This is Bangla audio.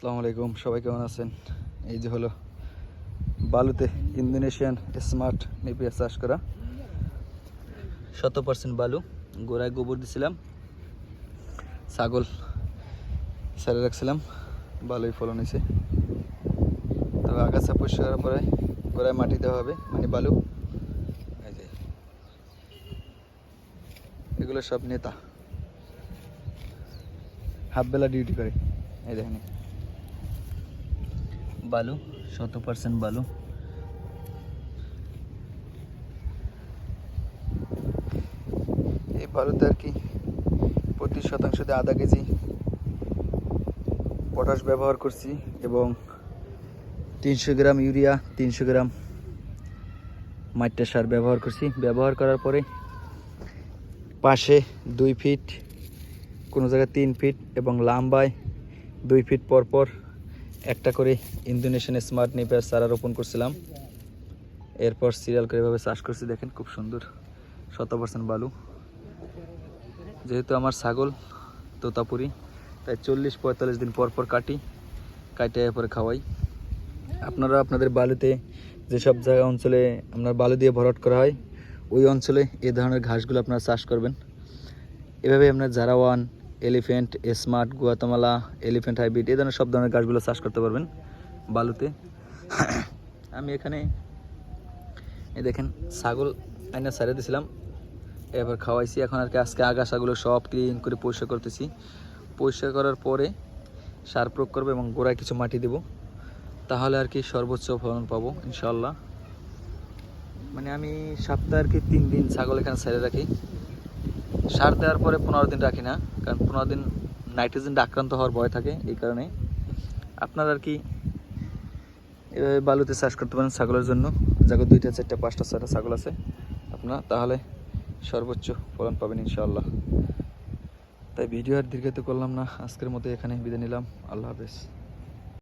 আসসালামু আলাইকুম, সবাই কেমন আছেন? এই যে হলো বালুতে ইন্দোনেশিয়ান স্মার্ট নেপিয়ার চাষ করা। শত পার্সেন্ট বালু, গোড়ায় গোবর দিছিলাম, ছাগল সারে রাখছিলাম বালুই ফলন হয়েছে। তবে আগাছা পরিষ্কার করার পরে গোড়ায় মাটি দেওয়া হবে মানে বালু। এগুলো সব নেতা। হাফ বেলা ডিউটি করে। এই দেখেন। বালু শত পার্সেন্ট বালু। এই বালুতে আর কি প্রতি শতাংশতে আধা কেজি পটাশ ব্যবহার করছি এবং তিনশো গ্রাম ইউরিয়া, তিনশো গ্রাম মাইটটা সার ব্যবহার করছি। ব্যবহার করার পরে পাশে দুই ফিট, কোনো জায়গায় তিন ফিট এবং লাম্বায় দুই ফিট পর পর একটা করে ইন্দোনেশিয়ান স্মার্ট নেপার চারা রোপণ করছিলাম। এরপর সিরিয়াল করে এভাবে চাষ করছি, দেখেন খুব সুন্দর। শত পার্সেন্ট বালু। যেহেতু আমার ছাগল তোতাপুরি, তাই চল্লিশ পঁয়তাল্লিশ দিন পর পর কাটি কাটে এরপরে খাওয়াই। আপনারা আপনাদের বালুতে যেসব জায়গা অঞ্চলে আপনার বালু দিয়ে ভরাট করা হয়, ওই অঞ্চলে এ ধরনের ঘাসগুলো আপনারা চাষ করবেন। এভাবে আপনার জারাওয়ান elephant smart, Guatemala elephant hybrid, এ ধরনের সব ধরনের গাছগুলো চাষ করতে পারবেন বালুতে। আমি এখানে, এই দেখেন, ছাগল আইনা সারিয়ে দিয়েছিলাম এবার খাওয়াইছি। এখন আর কি আজকে আগাছাগুলো সব ক্লিন করে পরিষ্কার করতেছি। পরিষ্কার করার পরে সার প্রয়োগ করব এবং গোড়ায় কিছু মাটি দেব। তাহলে আর কি সর্বোচ্চ ফলন পাবো ইনশাল্লাহ মানে আমি সপ্তাহে আর কি তিন দিন ছাগল এখানে ছেড়ে রাখি। সার দেওয়ার পরে পনেরো দিন রাখি না। কারণ পনেরো দিন নাইট্রোজেনটা আক্রান্ত হওয়ার ভয় থাকে, এই কারণে আপনার আর কি, এভাবে বালুতে চাষ করতে পারেন ছাগলের জন্য। যাকে দুইটা, চারটা, পাঁচটা, ছয়টা ছাগল আছে আপনার, তাহলে সর্বোচ্চ ফলন পাবেন ইনশাআল্লাহ। তাই ভিডিও আর দীর্ঘায়িত করলাম না, আজকের মতো এখানে বিদায় নিলাম। আল্লাহ হাফেজ।